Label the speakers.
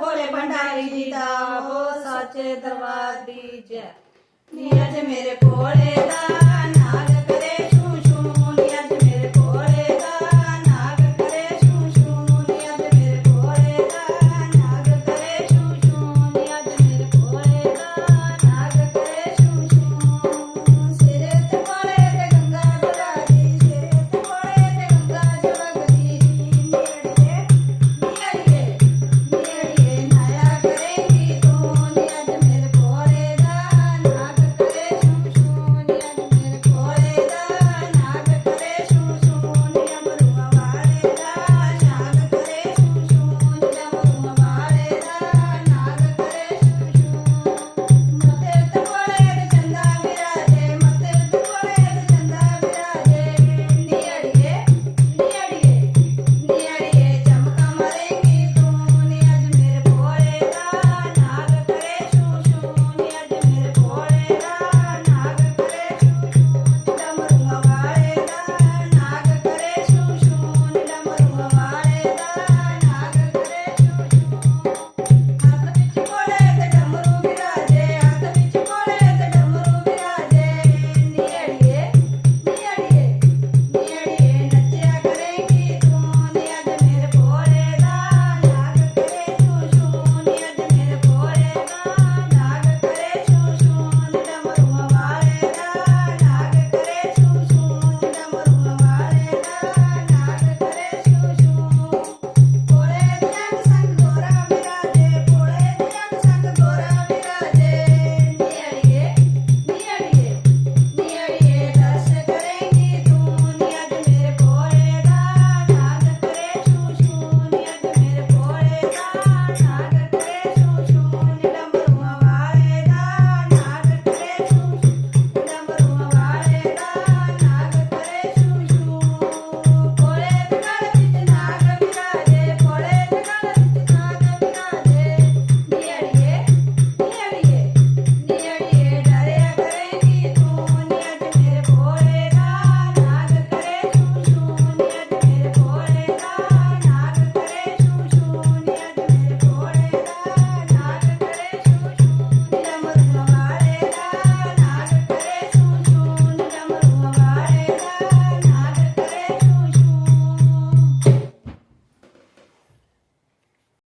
Speaker 1: ਭੋਲੇ ਭੰਡਾਰੀ ਜੀ ਦਾ ਹੋ ਸੱਚੇ ਦਰਬਾਰ ਦੀ ਜੈ। ਨੀ ਅੱਜ ਮੇਰੇ ਭੋਲੇ ਦਾ।